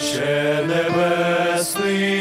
Отче Небесний.